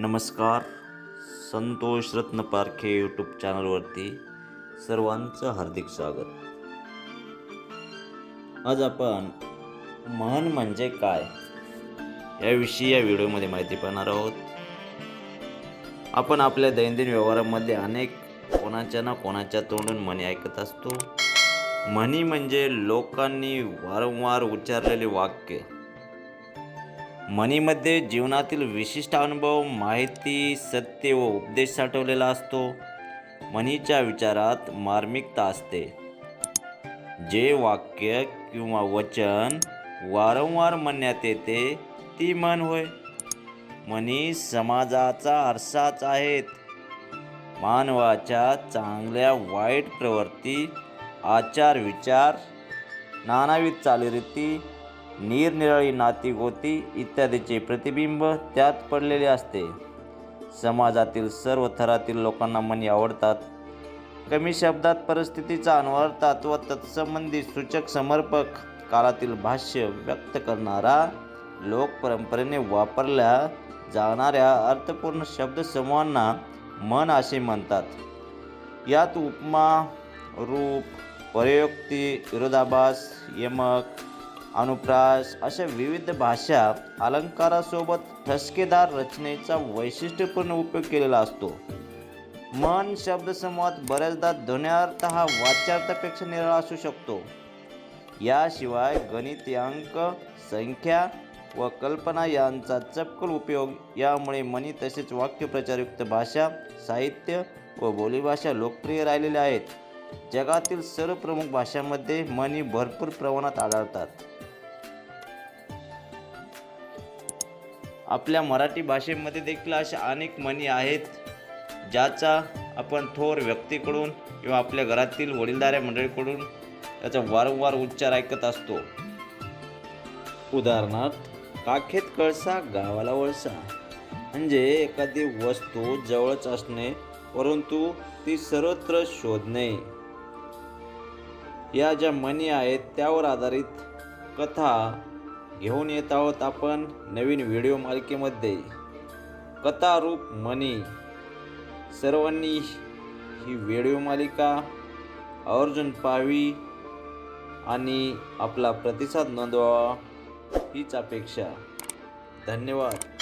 नमस्कार संतोष रत्न पारखे यूट्यूब चॅनलवरती सर्वांचं हार्दिक स्वागत. आज आपण म्हण म्हणजे काय याविषयी या व्हिडिओमध्ये माहिती पाहणार आहोत. आपण आपल्या दैनंदिन व्यवहारामध्ये अनेक कोणाच्या ना कोणाच्या तोंडून म्हणी ऐकत असतो. म्हणी म्हणजे लोकांनी वारंवार उच्चारलेले वाक्य. म्हणीमध्ये जीवनातील विशिष्ट अनुभव माहिती सत्य व उपदेश साठवलेला असतो. म्हणीच्या विचारात मार्मिकता असते. जे वाक्य किंवा वचन वारंवार म्हणण्यात येते ती मन होय. म्हणी समाजाचा आरसाच आहेत. मानवाच्या चांगल्या वाईट प्रवृत्ती आचार विचार नानाविध चालीरीती निरनिराळी नाती गोती इत्यादीचे प्रतिबिंब त्यात पडलेले असते. समाजातील सर्व थरातील लोकांना म्हणी आवडतात. कमी शब्दात परिस्थितीचा अनुवर्तात व तत्संबंधी सूचक समर्पक काळातील भाष्य व्यक्त करणारा लोकपरंपरेने वापरल्या जाणाऱ्या अर्थपूर्ण शब्दसमूहांना मन असे म्हणतात. यात उपमा रूप प्रयोक्ती विरोधाभास यमक अनुप्रास अशा विविध भाषा अलंकारासोबत ठसकेदार रचनेचा वैशिष्ट्यपूर्ण उपयोग केलेला असतो. मन शब्दसमूहात बऱ्याचदा ध्वन्यार्थ हा वाच्यार्थापेक्षा निराळा असू शकतो. याशिवाय गणित अंक संख्या व कल्पना यांचा चपकल उपयोग यामुळे मनी तसेच वाक्यप्रचारयुक्त भाषा साहित्य व बोलीभाषा लोकप्रिय राहिलेल्या आहेत. जगातील सर्व प्रमुख भाषांमध्ये मनी भरपूर प्रमाणात आढळतात. आपल्या मराठी भाषेमध्ये देखील अशा अनेक म्हणी आहेत ज्याचा आपण थोर व्यक्तीकडून किंवा आपल्या घरातील वडीलधाऱ्या मंडळीकडून त्याचा वारंवार उच्चार ऐकत असतो. उदाहरणार्थ काखेत कळसा गावाला वळसा. म्हणजे एखादी वस्तू जवळच असणे परंतु ती सर्वत्र शोधणे. या ज्या म्हणी आहेत त्यावर आधारित कथा घेऊन येत आहोत आपण नवीन व्हिडिओ मालिकेमध्ये. कथारूप मनी. सर्वांनी ही व्हिडिओ मालिका आवर्जून पाहावी आणि आपला प्रतिसाद नोंदवावा हीच अपेक्षा. धन्यवाद.